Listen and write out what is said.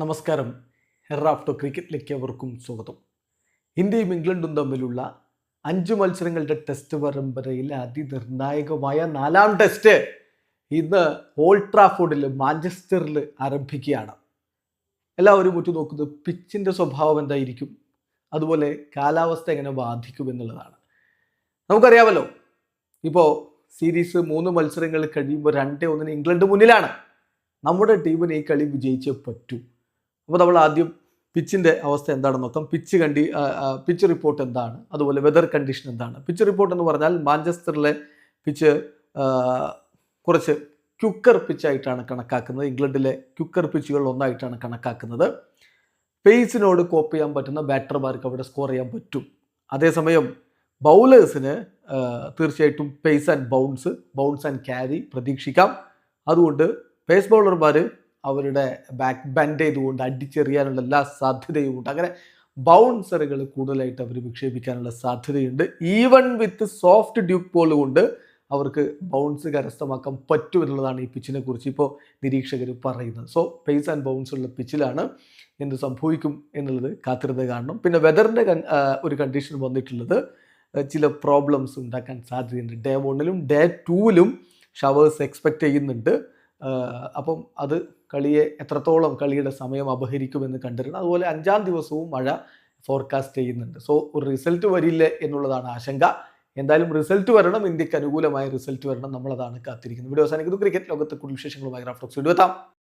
നമസ്കാരം. റാഫ്റ്റോ ക്രിക്കറ്റിലേക്ക് അവർക്കും സ്വാഗതം. ഇന്ത്യയും ഇംഗ്ലണ്ടും തമ്മിലുള്ള അഞ്ച് മത്സരങ്ങളുടെ ടെസ്റ്റ് പരമ്പരയിലെ അതിനിർണായകമായ നാലാം ടെസ്റ്റ് ഇന്ന് ഓൾഡ് ട്രാഫോർഡിൽ മാഞ്ചസ്റ്ററിൽ ആരംഭിക്കുകയാണ്. എല്ലാവരും ഉറ്റുനോക്കുന്നത് പിച്ചിന്റെ സ്വഭാവം എന്തായിരിക്കും? അതുപോലെ കാലാവസ്ഥ എങ്ങനെ ബാധിക്കും എന്നുള്ളതാണ്. നമുക്കറിയാമല്ലോ ഇപ്പോൾ സീരീസ് മൂന്ന് മത്സരങ്ങൾ കഴിയുമ്പോൾ രണ്ടേ ഒന്നിന് ഇംഗ്ലണ്ട് മുന്നിലാണ്. നമ്മുടെ ടീമിന് ഈ കളി വിജയിച്ചേ പറ്റൂ. അപ്പോൾ നമ്മൾ ആദ്യം പിച്ചിന്റെ അവസ്ഥ എന്താണെന്ന് നോക്കാം പിച്ച് കണ്ടി പിച്ച് റിപ്പോർട്ട് എന്താണ്? അതുപോലെ വെതർ കണ്ടീഷൻ എന്താണ്? പിച്ച് റിപ്പോർട്ട് എന്ന് പറഞ്ഞാൽ മാഞ്ചസ്റ്ററിലെ പിച്ച് കുറച്ച് ക്യുക്കർ പിച്ചായിട്ടാണ് കണക്കാക്കുന്നത്. ഇംഗ്ലണ്ടിലെ ക്യുക്കർ പിച്ചുകൾ ഒന്നായിട്ടാണ് കണക്കാക്കുന്നത്. പേസിനോട് കോപ്പ് ചെയ്യാൻ പറ്റുന്ന ബാറ്റർമാർക്ക് അവിടെ സ്കോർ ചെയ്യാൻ പറ്റും. അതേസമയം ബൗളേഴ്സിന് തീർച്ചയായിട്ടും pace and bounce bounce and carry പ്രതീക്ഷിക്കാം. അതുകൊണ്ട് പേസ് ബൗളർമാർ അവരുടെ ബാക്ക് ബാൻഡ് ചെയ്തുകൊണ്ട് അടിച്ചെറിയാനുള്ള എല്ലാ സാധ്യതയും ഉണ്ട് അങ്ങനെ ബൗൺസറുകൾ കൂടുതലായിട്ട് അവർ വിക്ഷേപിക്കാനുള്ള സാധ്യതയുണ്ട്. Even with soft Duke ball കൊണ്ട് അവർക്ക് ബൗൺസ് കരസ്ഥമാക്കാൻ പറ്റും എന്നുള്ളതാണ് ഈ പിച്ചിനെ കുറിച്ച് ഇപ്പോൾ നിരീക്ഷകർ പറയുന്നത്. സോ പേസ് ആൻഡ് ബൗൺസ് ഉള്ള പിച്ചിലാണ് എന്ത് സംഭവിക്കും എന്നുള്ളത് കാത്തിരുന്ന് കാണണം. പിന്നെ വെതറിന്റെ ഒരു കണ്ടീഷൻ വന്നിട്ടുള്ളത് ചില പ്രോബ്ലംസ് ഉണ്ടാക്കാൻ സാധ്യതയുണ്ട്. ഡേ വണ്ണിലും ഡേ ടൂവിലും ഷവേഴ്സ് എക്സ്പെക്റ്റ് ചെയ്യുന്നുണ്ട്. അപ്പം അത് കളിയെ എത്രത്തോളം കളിയുടെ സമയം അപഹരിക്കുമെന്ന് കണ്ടിരുന്നു അതുപോലെ അഞ്ചാം ദിവസവും മഴ ഫോർകാസ്റ്റ് ചെയ്യുന്നുണ്ട്. സോ ഒരു റിസൾട്ട് വരില്ല എന്നുള്ളതാണ് ആശങ്ക. എന്തായാലും റിസൾട്ട് വരണം ഇന്ത്യയ്ക്ക് അനുകൂലമായ റിസൾട്ട് വരണം നമ്മളതാണ് കാത്തിരിക്കുന്നത്. വീഡിയോ അവസാനിക്കുന്നു. ക്രിക്കറ്റ് ലോകത്തെ കൂടുതൽ വിശേഷങ്ങളുമായി റാഫ്റ്റോക്സ് വീഡിയോ എത്താം.